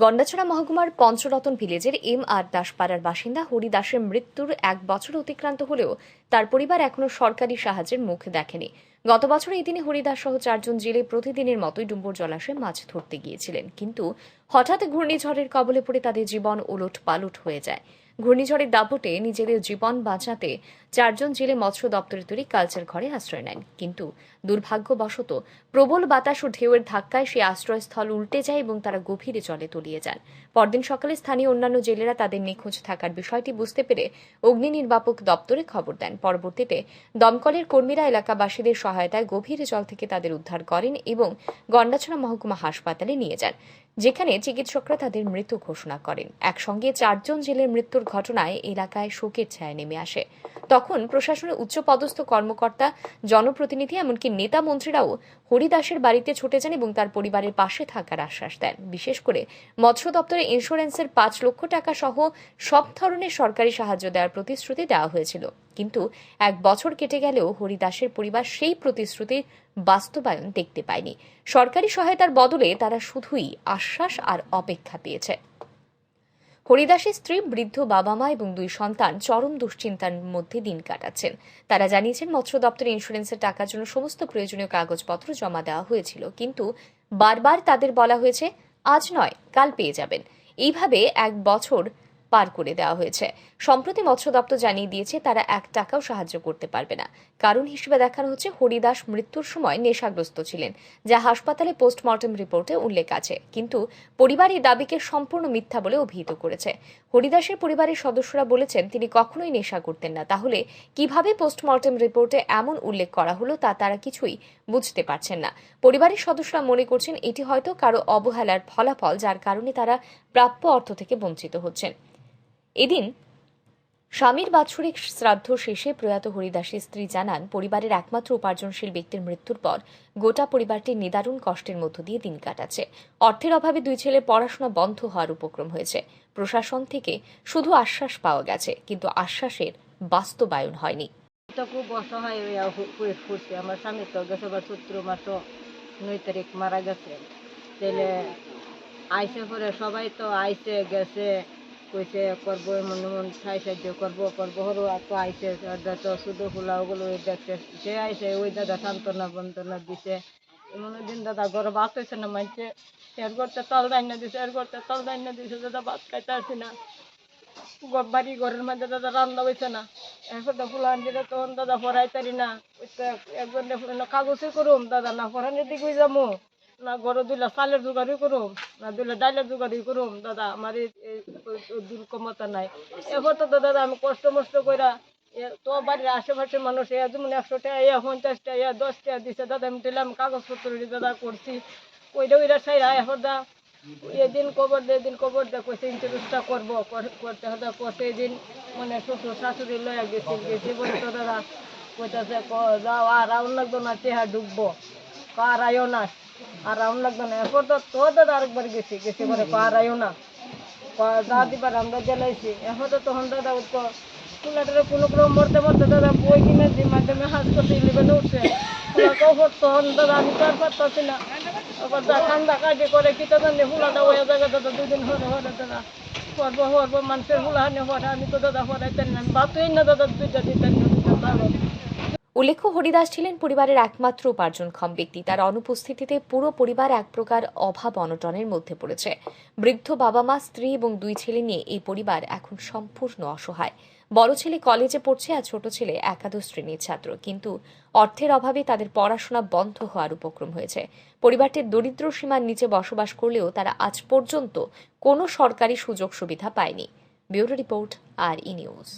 গন্ডাছড়া মহকুমার পঞ্চরতন ভিলেজের M R দাসপাড়ার বাসিন্দা হরি দাসের মৃত্যুর এক বছর অতিক্রান্ত হলেও তার পরিবার এখনও সরকারি সাহায্যের মুখ দেখেনি। গত বছর এই দিনে হরিদাস সহ চারজন জেলে প্রতিদিনের মতোই ডুম্বুর জলাশয়ে মাছ ধরতে গিয়েছিলেন। কিন্তু হঠাৎ ঘূর্ণিঝড়ের কবলে পড়ে তাদের জীবন ওলট পালট হয়ে যায়। ঘূর্ণিঝড়ের দাপটে নিজেদের জীবন বাঁচাতে চারজন জেলে মৎস্য দপ্তরের তৈরি কালচার ঘরে আশ্রয় নেন। কিন্তু দুর্ভাগ্যবশত প্রবল বাতাস ও ঢেউয়ের ধাক্কায় সেই আশ্রয়স্থল উল্টে যায় এবং তারা গভীরে জলে তলিয়ে যান। পরদিন সকালে স্থানীয় অন্যান্য জেলেরা তাদের নিখোঁজ থাকার বিষয়টি বুঝতে পেরে অগ্নি নির্বাপক দপ্তরে খবর দেন। পরবর্তীতে দমকলের কর্মীরা এলাকাবাসীদের সহায়তায় গভীর জল থেকে তাদের উদ্ধার করেন এবং গন্ডাছড়া মহকুমা হাসপাতালে নিয়ে যান। যেখানে চিকিৎসকরা তাদের মৃত ঘোষণা করেন। একসঙ্গে চারজন জেলের মৃত্যুর ঘটনায় এলাকায় শোকের ছায়া নেমে আসে। তখন প্রশাসনের উচ্চপদস্থ কর্মকর্তা, জনপ্রতিনিধি এমনকি নেতা মন্ত্রীরাও হরিদাসের বাড়িতে ছুটে যান এবং তার পরিবারের পাশে থাকার আশ্বাস দেন। বিশেষ করে মৎস্য দপ্তরে ইন্স্যুরেন্সের পাঁচ লক্ষ টাকা সহ সব ধরনের সরকারি সাহায্য দেওয়ার প্রতিশ্রুতি দেওয়া হয়েছিল। কিন্তু এক বছর কেটে গেলেও হরিদাসের পরিবার সেই প্রতিশ্রুতির বাস্তবায়ন দেখতে পায়নি। সরকারি সহায়তার বদলে তারা শুধুই আশ্বাস আর অপেক্ষা পেয়েছে। হরিদাসের স্ত্রী, বৃদ্ধ বাবা মা এবং দুই সন্তান চরম দুশ্চিন্তার মধ্যে দিন কাটাচ্ছেন। তারা জানিয়েছেন, মৎস্য দপ্তরে ইন্স্যুরেন্সের টাকার জন্য সমস্ত প্রয়োজনীয় কাগজপত্র জমা দেওয়া হয়েছিল। কিন্তু বারবার তাদের বলা হয়েছে, আজ নয়, কাল পেয়ে যাবেন। এইভাবে এক বছর পার করে দেওয়া হয়েছে। সম্প্রতি মৎস্য দপ্তর জানিয়ে দিয়েছে, তারা এক টাকাও সাহায্য করতে পারবে না। কারণ হিসেবে দেখানো হচ্ছে, হরিদাস মৃত্যুর সময় নেশাগ্রস্ত ছিলেন, যা হাসপাতালে পোস্টমর্টম রিপোর্টে উল্লেখ আছে। কিন্তু পরিবার এই দাবিকে সম্পূর্ণ মিথ্যা বলে অভিহিত করেছে। হরিদাসের পরিবারের সদস্যরা বলেছেন, তিনি কখনোই নেশা করতেন না। তাহলে কীভাবে পোস্টমর্টম রিপোর্টে এমন উল্লেখ করা হলো তা তারা কিছুই বুঝতে পারছেন না। পরিবারের সদস্যরা মনে করছেন, এটি হয়তো কারও অবহেলার ফলাফল, যার কারণে তারা প্রাপ্য অর্থ থেকে বঞ্চিত হচ্ছেন। এদিন স্বামীর বাৎসরিক শ্রাদ্ধ শেষে প্রয়াত হরিদাসের স্ত্রী জানান, পরিবারের একমাত্র উপার্জনশীল ব্যক্তির মৃত্যুর পর গোটা পরিবারটি নিদারুণ কষ্টের মধ্য দিয়ে দিন কাটাচ্ছে। অর্থের অভাবে দুই ছেলে পড়াশোনা বন্ধ হওয়ার উপক্রম হয়েছে। প্রশাসন থেকে শুধু আশ্বাস পাওয়া গেছে, কিন্তু আশ্বাসের বাস্তবায়ন হয়নি। খুব আমার স্বামী তো মাস নয় তারিখ মারা গেছে। আইসে পরে সবাই তো আইসে, গেছে। কইছে, করব, এমন এমন সাই সাহায্য করব করব, হলো আর তো আইসে তো শুধু ফুলা ওগুলো ওই দেখছে, সে আইসে ওই দাদা সান্ত্বনা বন্তনা দিছে। এমন দিন দাদা ঘরে ভাত না মানছে এর করতে তল দাইনা দিছে, এর করতে তল দাইনা দিছে, দাদা ভাত খাইতে আসি না। বাড়ি ঘরের মধ্যে দাদা রান্না হয়েছে না। এখন তো ফুলান দিলে তখন দাদা পড়াই তারি না একজন কাগজে করুম, দাদা না পড়ানোর দিকে যাব। না ঘরে দুইলা চালের জোগাড়ই করুম, না দুইলা ডাইলের জোগাড়ই করুম। দাদা, আমার এই ক্ষমতা নাই। এখন তো দাদা আমি কষ্ট মষ্ট কইরা তো বাড়ির আশেপাশের মানুষ, এ যেমন একশো টাকা ইয়া পঞ্চাশ টাকা ইয়া দশ দিছে, দাদা, আমি দিলাম, কাগজপত্র দাদা করছি। ওইটা ওইটা সাইরা এখন দা। এদিন কবর দে, এদিন কবর দে, কইছে ইন্টারেস্টটা করব, কর- করতে হতে করতে এদিন মানে শ্বশুর শাশুড়ি লয়া গেছি গেছি বলে তো দাদা কইতাছে যাও, আর আউন লাগতো না চেহা ঢুকবো। ক আর আইও না আর আউন লাগতো না। এরপর তো তো দাদা আরেকবার গেছি গেছি আর আইও না। যা দিবার, আমরা জ্বালাইছি। এখন তো তখন দাদা তো ফুলাটারে কোনো ক্রম মরতে মরতে দাদা বই কিনে হাজ করতে উঠছে তখন দাদা আমি তো আর পারতাছি না। আবার ঠান্ডা কাজে করে কি দাদা নে ফুলাটা ওই দাদা দুদিন হরে হরে দাদা হরবো হরবো মানুষের ফুলা হানে হরে আমি তো দাদা হরাইতেন না। বাতুই না দাদা দুইটা দিতেন না উল্লেখ্য, হরিদাস ছিলেন পরিবারের একমাত্র উপার্জনক্ষম ব্যক্তি। তার অনুপস্থিতিতে পুরো পরিবার এক প্রকার অভাব অনটনের মধ্যে পড়েছে। বৃদ্ধ বাবা মা স্ত্রী এবং দুই ছেলে নিয়ে এই পরিবার এখন সম্পূর্ণ অসহায়। বড় ছেলে কলেজে পড়ছে আর ছোট ছেলে একাদশ শ্রেণির ছাত্র। কিন্তু অর্থের অভাবে তাদের পড়াশোনা বন্ধ হওয়ার উপক্রম হয়েছে। পরিবারটির দরিদ্র সীমার নিচে বসবাস করলেও তারা আজ পর্যন্ত কোনো সরকারি সুযোগ সুবিধা পায়নি। Bureau report, R E news.